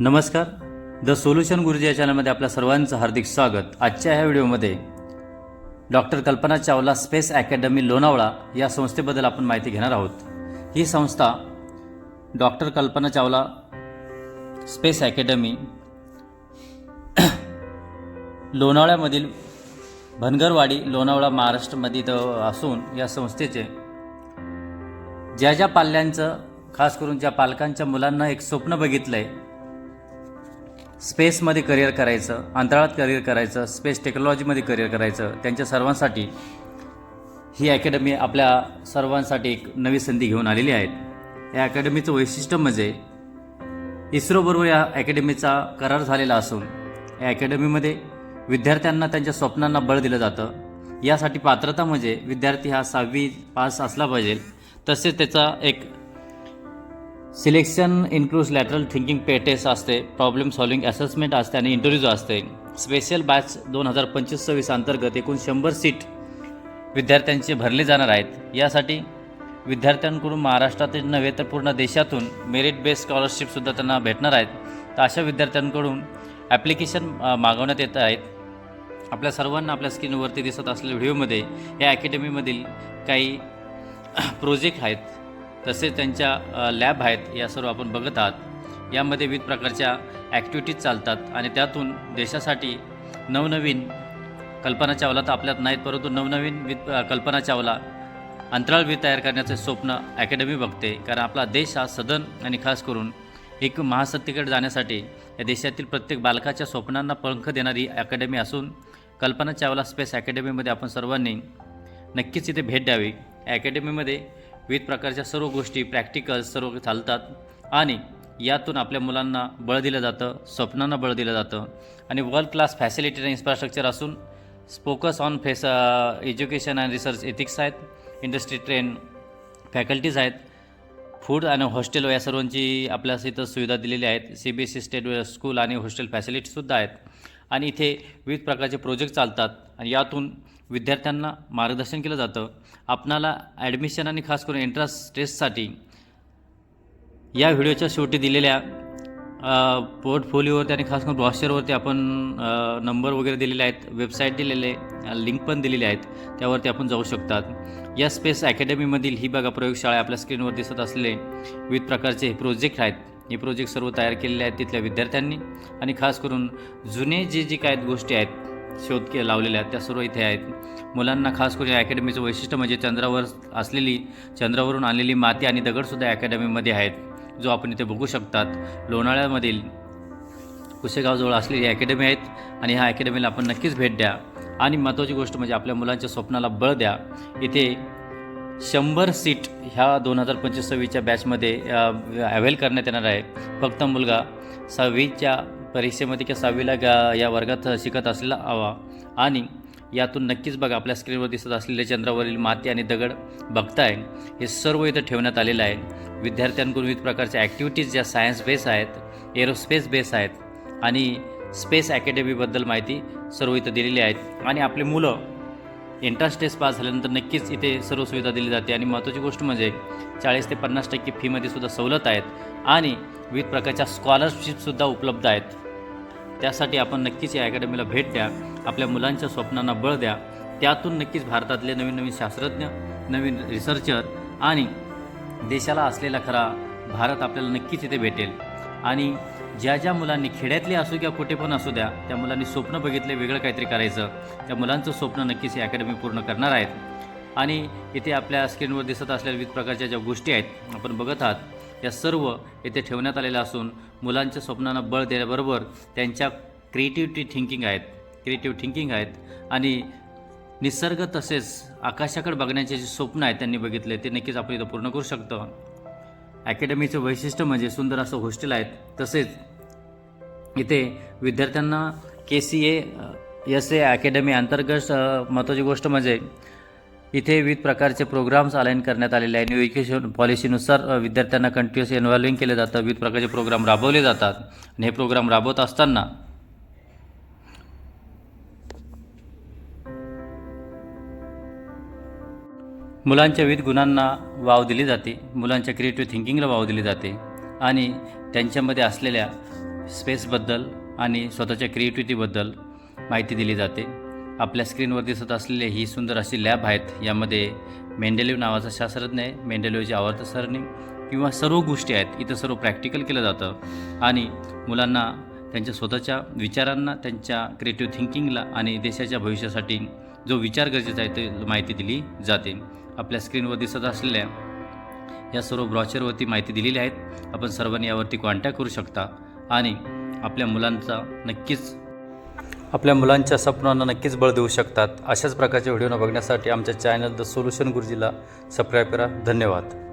नमस्कार. The solution गुरुजी या चॅनलमध्ये आपल्या सर्वांचं हार्दिक स्वागत. आजच्या ह्या व्हिडिओमध्ये doctor Kalpana Chawla space academy Lonavala या संस्थेबद्दल आपण माहिती घेणार आहोत. ही संस्था doctor Kalpana Chawla space academy लोणावळ्यामधील Bhangarwadi Lonavala महाराष्ट्रामध्ये इथं असून या संस्थेचे ज्या ज्या पाल्यांचं खास करून ज्या पालकांच्या मुलांना एक स्वप्न बघितलं आहे स्पेसमध्ये करिअर करायचं अंतराळात करिअर करायचं स्पेस टेक्नॉलॉजीमध्ये करिअर करायचं त्यांच्या सर्वांसाठी ही अकॅडमी आपल्या सर्वांसाठी एक नवी संधी घेऊन आलेली आहे. या अकॅडमीचं वैशिष्ट्य म्हणजे इस्रोबरोबर या अकॅडमीचा करार झालेला असून या अकॅडमीमध्ये विद्यार्थ्यांना त्यांच्या स्वप्नांना बळ दिलं जातं. यासाठी पात्रता म्हणजे विद्यार्थी हा सहावी पास असला पाहिजे. तसेच त्याचा एक सिलेक्शन इन्क्लूज लॅटरल थिंकिंग पे टेस्ट असते प्रॉब्लेम सॉल्विंग असेसमेंट असते आणि इंटरव्ह्यू असते. स्पेशल बॅच दोन हजार पंचवीस सव्वीस अंतर्गत एकूण शंभर सीट विद्यार्थ्यांचे भरले जाणार आहेत. यासाठी विद्यार्थ्यांकडून महाराष्ट्रातील नव्हे तर पूर्ण देशातून मेरिट बेस्ड स्कॉलरशिपसुद्धा त्यांना भेटणार आहेत. तर अशा विद्यार्थ्यांकडून ॲप्लिकेशन मागवण्यात येत आहेत. आपल्या सर्वांना आपल्या स्क्रीनवरती दिसत असलेल्या व्हिडिओमध्ये या अकॅडमीमधील काही प्रोजेक्ट आहेत. तसेच त्यांच्या लॅब आहेत या सर्व आपण बघत आहात. यामध्ये विविध प्रकारच्या ॲक्टिव्हिटीज चालतात आणि त्यातून देशासाठी नवनवीन कल्पना चावला तर आपल्यात नाहीत परंतु नवनवीन विद कल्पना चावला. अंतराळवीर तयार करण्याचे स्वप्न अकॅडमी बघते कारण आपला देश हा सदन आणि खास करून एक महासत्तेकडे जाण्यासाठी या देशातील प्रत्येक बालकाच्या स्वप्नांना पंख देणारी अकॅडमी असून कल्पना चावला स्पेस अकॅडमीमध्ये आपण सर्वांनी नक्कीच इथे भेट द्यावी. अकॅडमीमध्ये विविध प्रकारच्या सर्व गोष्टी प्रॅक्टिकल्स सर्व चालतात. आणि यातून आपल्या मुलांना बळ दिलं जातं स्वप्नांना बळ दिलं जातं. आणि वर्ल्ड क्लास फॅसिलिटी आणि इन्फ्रास्ट्रक्चर असून focus on face education and research ethics आहेत इंडस्ट्री ट्रेन फॅकल्टीज आहेत. फूड आणि हॉस्टेल या सर्वांची आपल्यास इथं सुविधा दिलेली आहेत. C B S C state school आणि हॉस्टेल फॅसिलिटीसुद्धा आहेत. आणि इथे विविध प्रकारचे प्रोजेक्ट चालतात. आणि यातून विद्यार्थ्यांना मार्गदर्शन केलं जातं. आपणाला ॲडमिशन आणि खास करून एंट्रन्स टेस्टसाठी या व्हिडिओच्या शेवटी दिलेल्या पोर्टफोलिओवरती आणि खास करून ब्रॉशरवरती आपण नंबर वगैरे दिलेले आहेत वेबसाईट दिलेले लिंक पण दिलेले आहेत त्यावरती आपण जाऊ शकतात. या स्पेस अकॅडमीमधील ही बघा प्रयोगशाळा आपल्या स्क्रीनवर दिसत असलेले विविध प्रकारचे प्रोजेक्ट आहेत. हे प्रोजेक्ट सर्व तयार केलेले आहेत तिथल्या विद्यार्थ्यांनी. आणि खास करून जुने जे जे काय गोष्टी आहेत शोध के लावलेल्या आहेत त्या सर्व इथे आहेत. मुलांना खास करून या अकॅडमीचं वैशिष्ट्य म्हणजे चंद्रावर असलेली चंद्रावरून आणलेली माती आणि दगडसुद्धा अकॅडमीमध्ये आहेत. जो आपण इथे बघू शकतात. लोणाळ्यामधील कुसेगावजवळ असलेली अकॅडमी आहेत आणि ह्या अकॅडमीला आपण नक्कीच भेट द्या. आणि महत्त्वाची गोष्ट म्हणजे आपल्या मुलांच्या स्वप्नाला बळ द्या. इथे शंभर सीट ह्या दोन हजार पंचवीस सव्वीसच्या बॅचमध्ये अवेल करण्यात येणार आहे. फक्त मुलगा सहावीच्या परीक्षेमध्ये किंवा सहावीला या वर्गात शिकत असलेला हवा. आणि यातून नक्कीच बघा आपल्या स्क्रीनवर दिसत असलेले चंद्रावरील माती आणि दगड बघताय. हे सर्व इथं ठेवण्यात आलेलं आहे. विद्यार्थ्यांकडून विविध प्रकारच्या ॲक्टिव्हिटीज ज्या सायन्स बेस आहेत एरोस्पेस बेस आहेत आणि स्पेस अकॅडमीबद्दल माहिती सर्व इथं दिलेली आहेत. आणि आपली मुलं एंट्रन्स टेस्ट पास झाल्यानंतर नक्कीच इथे सर्व सुविधा दिली जाते. आणि महत्त्वाची गोष्ट म्हणजे चाळीस ते पन्नास टक्के फीमध्ये सुद्धा सवलत आहेत. आणि विविध प्रकारच्या स्कॉलरशिपसुद्धा उपलब्ध आहेत. त्यासाठी आपण नक्कीच या अकॅडमीला भेट द्या. आपल्या मुलांच्या स्वप्नांना बळ द्या. त्यातून नक्कीच भारतातले नवीन नवीन शास्त्रज्ञ नवीन रिसर्चर आणि देशाला असलेला खरा भारत आपल्याला नक्कीच इथे भेटेल. आणि ज्या ज्या मुलांनी खेड्यातले असू किंवा कुठे पण असू द्या त्या मुलांनी स्वप्न बघितले वेगळं काहीतरी करायचं त्या मुलांचं स्वप्न नक्कीच ही अकॅडमी पूर्ण करणार आहेत. आणि इथे आपल्या स्क्रीनवर दिसत असलेल्या विविध प्रकारच्या ज्या गोष्टी आहेत आपण बघत आहात या सर्व येथे ठेवण्यात आलेल्या असून मुलांच्या स्वप्नांना बळ देण्याबरोबर त्यांच्या क्रिएटिव्हिटी थिंकिंग आहेत क्रिएटिव्ह थिंकिंग आहेत. आणि निसर्ग तसेच आकाशाकडे बघण्याचे जे स्वप्न आहेत त्यांनी बघितले ते नक्कीच आपण इथं पूर्ण करू शकतो. अकॅडमीचं वैशिष्ट्य म्हणजे सुंदर असं हॉस्टेल आहेत. तसेच इथे विद्यार्थ्यांना K C A S A academy अंतर्गत महत्त्वाची गोष्ट म्हणजे इथे विविध प्रकारचे प्रोग्राम्स अलाइन करण्यात आलेले आहे न्यू एज्युकेशन पॉलिसीनुसार विद्यार्थ्यांना कंटिन्युअस इन्व्हॉल्विंग केले जातं विविध प्रकारचे प्रोग्राम राबवले जातात. आणि हे प्रोग्राम राबवत असताना मुलांच्या विविध गुणांना वाव दिली जाते. मुलांच्या क्रिएटिव्ह थिंकिंगला वाव दिली जाते. आणि त्यांच्यामध्ये असलेल्या स्पेसबद्दल आणि स्वतःच्या क्रिएटिव्हिटीबद्दल माहिती दिली जाते. आपल्या स्क्रीनवर दिसत असलेले ही सुंदर अशी लॅब आहेत. यामध्ये मेंडेलिव्ह नावाचा शास्त्रज्ञ आहे. मेंडेलिवची आवर्त सरणी किंवा सर्व गोष्टी आहेत. इथं सर्व प्रॅक्टिकल केलं जातं. आणि मुलांना त्यांच्या स्वतःच्या विचारांना त्यांच्या क्रिएटिव्ह थिंकिंगला आणि देशाच्या भविष्यासाठी जो विचार गरजेचा आहे ते माहिती दिली जाते. आपल्या स्क्रीनवर दिसत असलेल्या या सर्व ब्रॉचरवरती माहिती दिलेली आहेत. आपण सर्वांनी यावरती कॉन्टॅक्ट करू शकता आणि आपल्या मुलांचा नक्कीच आपल्या मुलांच्या स्वप्नांना नक्कीच बळ देऊ शकतात. अशाच प्रकारचे व्हिडिओना बघण्यासाठी आमच्या चॅनल द सोल्युशन गुरुजीला सबस्क्राईब करा. धन्यवाद.